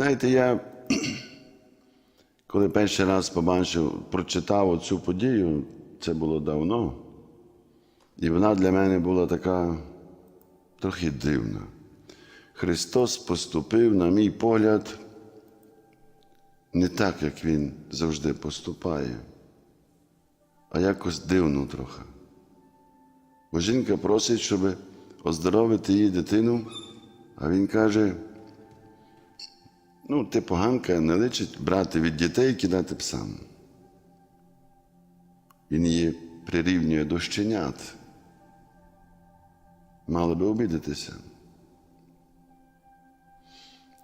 Знаєте, я коли перший раз побачив, прочитав оцю подію, це було давно, і вона для мене була така трохи дивна. Христос поступив, на мій погляд, не так, як Він завжди поступає, а якось дивно трохи. Бо жінка просить, щоб оздоровити її дитину, а він каже, ну, ти поганка, не личить брати від дітей і кидати псам. Він її прирівнює до щенят. Мало би обідатися.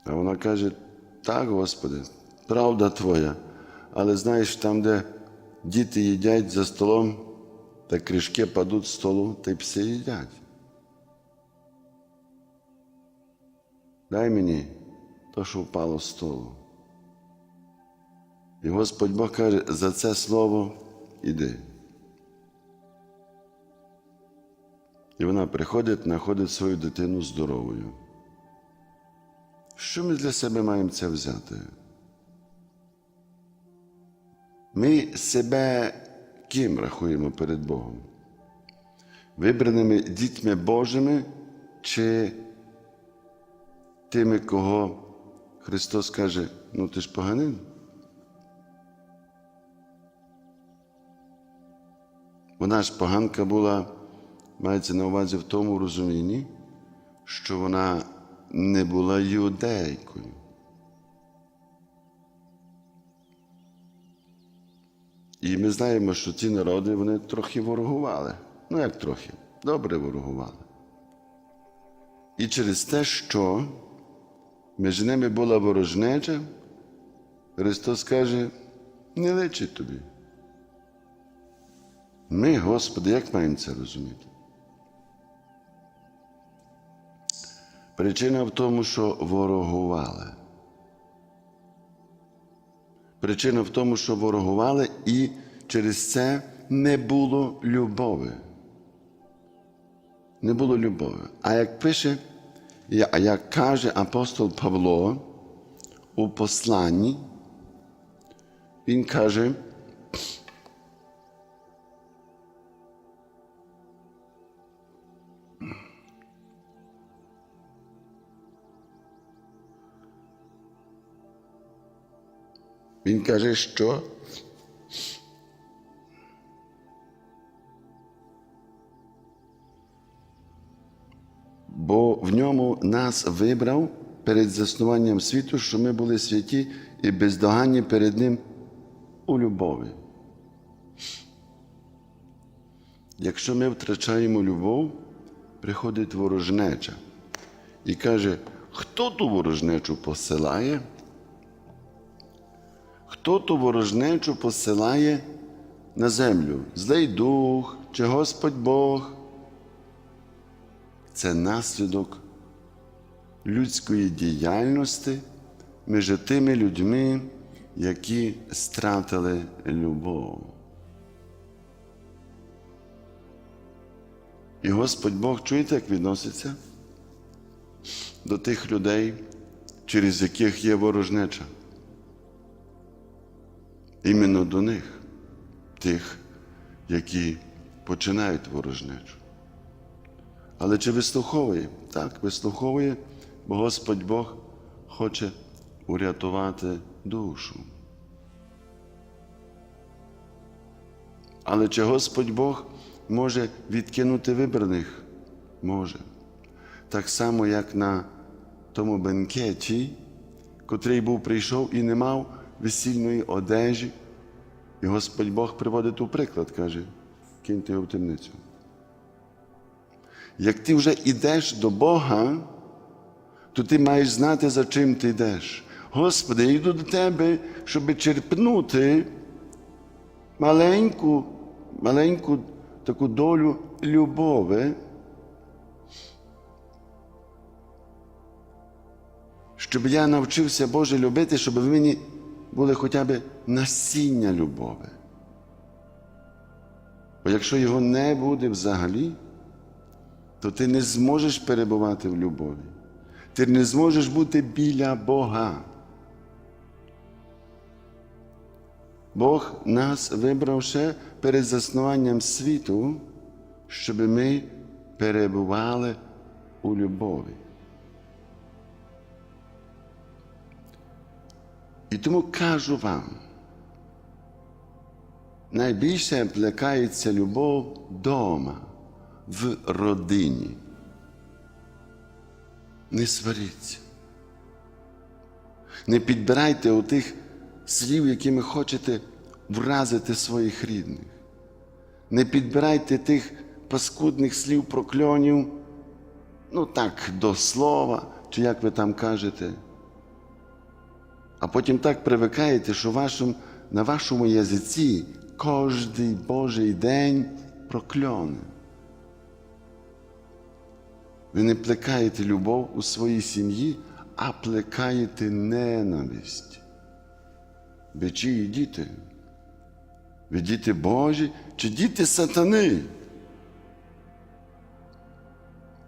А вона каже: так, Господи, правда твоя, але знаєш, там, де діти їдять за столом, та кришки падуть з столу, та й пси їдять. Дай мені то, що впало з столу. І Господь Бог каже, за це слово іди. І вона приходить, знаходить свою дитину здоровою. Що ми для себе маємо це взяти? Ми себе ким рахуємо перед Богом? Вибраними дітьми Божими чи тими, кого Христос каже, ну ти ж поганин? Вона ж поганка була, мається на увазі в тому розумінні, що вона не була юдейкою. І ми знаємо, що ці народи вони трохи ворогували. Ну, як трохи, добре ворогували. І через те, що між ними була ворожнеча, Христос каже, не личить тобі. Ми, Господи, як маємо це розуміти? Причина в тому, що ворогували. Причина в тому, що ворогували, і через це не було любові. Не було любові. А як пише, як каже апостол Павло у посланні, він каже, Він каже, що в ньому нас вибрав перед заснуванням світу, що ми були святі і бездоганні перед Ним у любові. Якщо ми втрачаємо любов, приходить ворожнеча і каже, хто ту ворожнечу посилає? Хто ту ворожнечу посилає на землю? Злий дух чи Господь Бог? Це наслідок людської діяльності між тими людьми, які стратили любов. І Господь Бог, чуєте, як відноситься до тих людей, через яких є ворожнеча? іменно до них, тих, які починають ворожнечу. Але чи вислуховує? Так, вислуховує, бо Господь Бог хоче урятувати душу. Але чи Господь Бог може відкинути вибраних? Може. Так само, як на тому бенкеті, котрий був прийшов і не мав весільної одежі. І Господь Бог приводить у приклад, каже, киньте його в темницю. Як ти вже йдеш до Бога, то ти маєш знати, за чим ти йдеш. Господи, я йду до Тебе, щоб черпнути маленьку, маленьку таку долю любови, щоб я навчився Боже любити, щоб в мені були хоча б насіння любові. Бо якщо його не буде взагалі, то ти не зможеш перебувати в любові. Ти не зможеш бути біля Бога. Бог нас вибрав ще перед заснуванням світу, щоб ми перебували у любові. І тому кажу вам, найбільше плекається любов вдома в родині. Не сваріться. Не підбирайте отих слів, якими хочете вразити своїх рідних. Не підбирайте тих паскудних слів прокльонів, ну так, до слова, чи як ви там кажете. А потім так привикаєте, що вашим, на вашому язиці кожний Божий день прокльони. Ви не плекаєте любов у своїй сім'ї, а плекаєте ненависть. Ви чиї діти? Ви діти Божі чи діти сатани?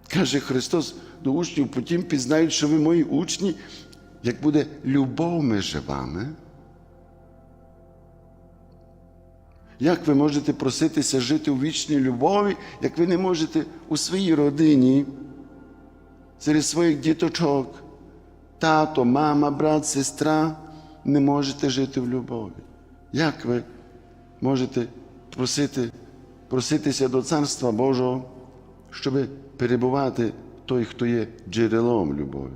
Каже Христос до учнів, потім пізнають, що ви мої учні, як буде любов між вами. Як ви можете проситися жити у вічній любові, як ви не можете у своїй родині, серед своїх діточок, тато, мама, брат, сестра, не можете жити в любові? Як ви можете просити, проситися до Царства Божого, щоб перебувати той, хто є джерелом любові?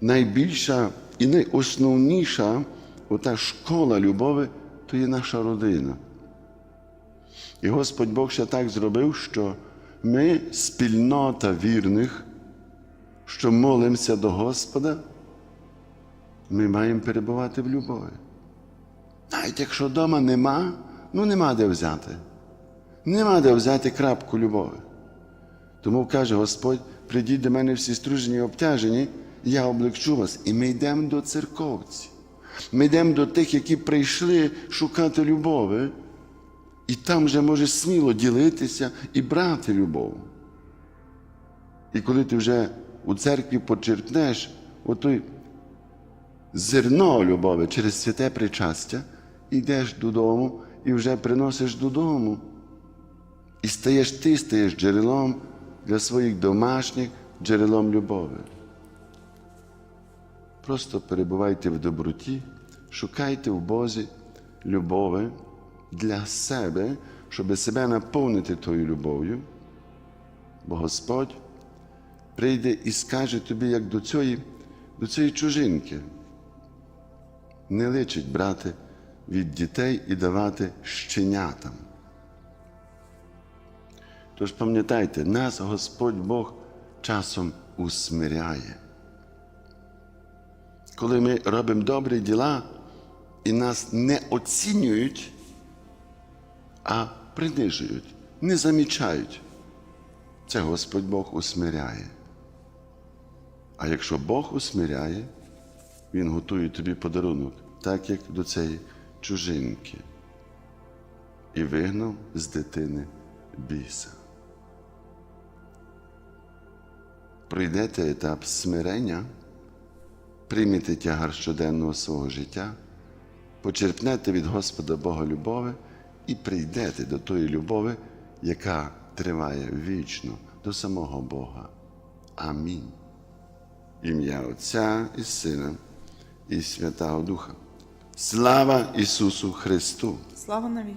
найбільша і найосновніша ота школа любові то є наша родина. І Господь Бог ще так зробив, що ми спільнота вірних, що молимося до Господа, ми маємо перебувати в любові. Навіть якщо вдома нема, ну нема де взяти. Нема де взяти крапку любові. Тому каже Господь, прийдіть до мене всі стружені і обтяжені, я облегчу вас. І ми йдемо до церковців. Ми йдемо до тих, які прийшли шукати любові, і там вже можеш сміло ділитися і брати любов. І коли ти вже у церкві почерпнеш отой зерно любові через святе причастя, йдеш додому і вже приносиш додому. І стаєш ти, стаєш джерелом для своїх домашніх, джерелом любові. Просто перебувайте в доброті, шукайте в Бозі любові для себе, щоб себе наповнити тою любов'ю, бо Господь прийде і скаже тобі, як до цієї, до цієї чужинки. Не личить брати від дітей і давати щенятам. Тож пам'ятайте, нас Господь Бог часом усмиряє. Коли ми робимо добрі діла і нас не оцінюють, а принижують, не замічають, це Господь Бог усмиряє. А якщо Бог усмиряє, Він готує тобі подарунок, так як до цієї чужинки, і вигнав з дитини біса. Пройдете етап смирення, приймете тягар щоденного свого життя, почерпнете від Господа Бога любові і прийдете до тої любові, яка триває вічно до самого Бога. Амінь. Ім'я Отця і Сина і Святого Духа. Слава Ісусу Христу! Слава навіки!